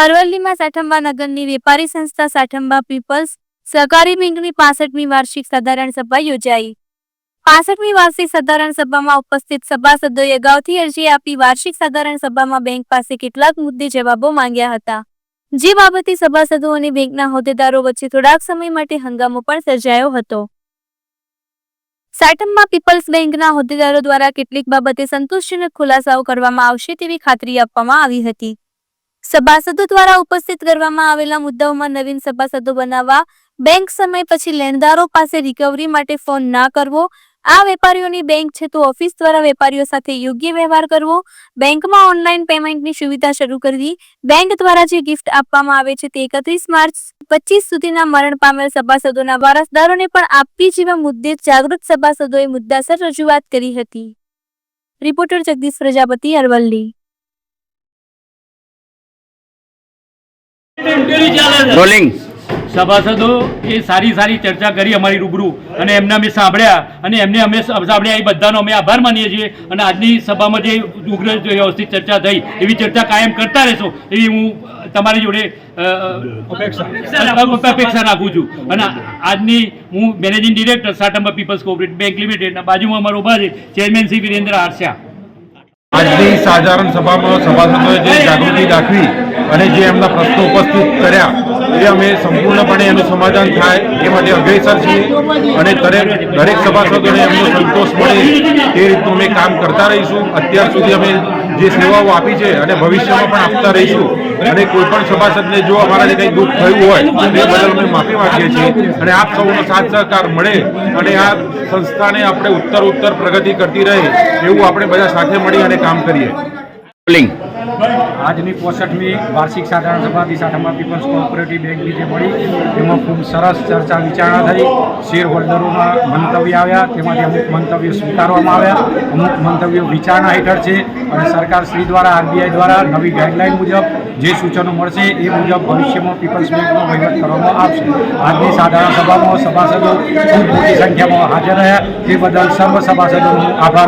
અરવલ્લીમાં સાઠંબા નગરની વેપારી સંસ્થા સાઠંબા પીપલ્સ સહકારી બેંકની પાસઠમી વાર્ષિક સાધારણ સભા યોજાઈ. પાસઠમી વાર્ષિક સાધારણ સભામાં ઉપસ્થિત સભાસદોએ અગાઉથી અરજી આપી વાર્ષિક સાધારણ સભામાં બેંક પાસે કેટલાક મુદ્દે જવાબો માંગ્યા હતા. જે બાબતે સભાસદો અને બેંકના હોદ્દેદારો વચ્ચે થોડાક સમય માટે હંગામો પણ સર્જાયો હતો. સાટમમાં પીપલ્સ બેંકના હોદ્દેદારો દ્વારા કેટલીક બાબતે સંતોષજનક ખુલાસાઓ કરવામાં આવશે તેવી ખાતરી આપવામાં આવી હતી. સભાસદો દ્વારા ઉપસ્થિત કરવામાં આવેલા મુદ્દાઓમાં નવીન સભાસદો બનાવવા, બેંક સમય પછી લેણદારો પાસે રિકવરી માટે ફોન ના કરવો, આ વેપારીઓની બેંક છે તો ઓફિસ દ્વારા વેપારીઓ સાથે યોગ્ય વ્યવહાર કરવો, બેંકમાં ઓનલાઈન પેમેન્ટની સુવિધા શરૂ કરવી બેંક દ્વારા જે ગિફ્ટ આપવામાં આવે છે તે એકત્રીસ માર્ચ પચીસ સુધીના મરણ પામેલ સભાસદોના વારસદારોને પણ આપવી જેવા મુદ્દે જાગૃત સભાસદોએ મુદ્દાસર રજૂઆત કરી હતી. રિપોર્ટર જગદીશ પ્રજાપતિ અરવલ્લી. રોલિંગ સભાસદો એ સારી સારી ચર્ચા કરી અમારી રૂબરૂ અને એમને અમે સાંભળ્યા અને એમને અમે સાંભળ્યા. એ બધાનો અમે આભાર માનીએ છીએ અને આજની સભામાં જે ઉગ્ર વ્યવસ્થિત ચર્ચા થઈ એવી ચર્ચા કાયમ કરતા રહેશો એવી હું તમારી જોડે અપેક્ષા. રાખું છું. અને આજની હું managing director Satamba people's cooperative bank લિમિટેડના બાજુમાં અમારો ઊભા છે ચેરમેન શ્રી વિરેન્દ્ર આરસિયા આજની સાધારણ સભામાં સભાસદોએ જે જાગૃતિ દાખવી અને જે એમના પ્રશ્નો ઉપસ્થિત કર્યા, એ અમે સંપૂર્ણપણે એનું સમાધાન થાય એ માટે અગ્રેસર છીએ અને દરેક દરેક સભાસદોને એમનો સંતોષ મળે તે રીતનું અમે કામ કરતા રહીશું. અત્યાર સુધી અમે જે સેવાઓ આપી છે અને ભવિષ્યમાં પણ આપતા રહીશું. અને કોઈ પણ સભાસદને જો જે કંઈ દુઃખ થયું હોય, એ બદલ અમે માફી માંગીએ છીએ અને આપ સૌનો સાથ સહકાર મળે અને આ સંસ્થાને આપણે ઉત્તર ઉત્તર પ્રગતિ કરતી રહે એવું આપણે બધા સાથે મળી અને કામ કરીએ. રોલિંગ આજની પોસઠમી વાર્ષિક સાધારણ સભા દિશાઠામાં પીપલ્સ કોઓપરેટિવ બેંકની જે મળી એમાં ખૂબ સરસ ચર્ચા વિચારણા થઈ. શેર હોલ્ડરોના મંતવ્ય આવ્યા, તેમાંથી અમુક મંતવ્યો સ્વીકારવામાં આવ્યા, અમુક મંતવ્યો વિચારણા હેઠળ છે. અને સરકાર શ્રી દ્વારા, આરબીઆઈ દ્વારા નવી ગાઈડલાઇન મુજબ જે સૂચનો મળશે, એ મુજબ ભવિષ્યમાં પીપલ્સ બેંકનો વહીવટ કરવામાં આવશે. આજની સાધારણ સભામાં સભાસદો ખૂબ મોટી સંખ્યામાં હાજર રહ્યા. તે બદલ સર્વ સભાસદોનો આભાર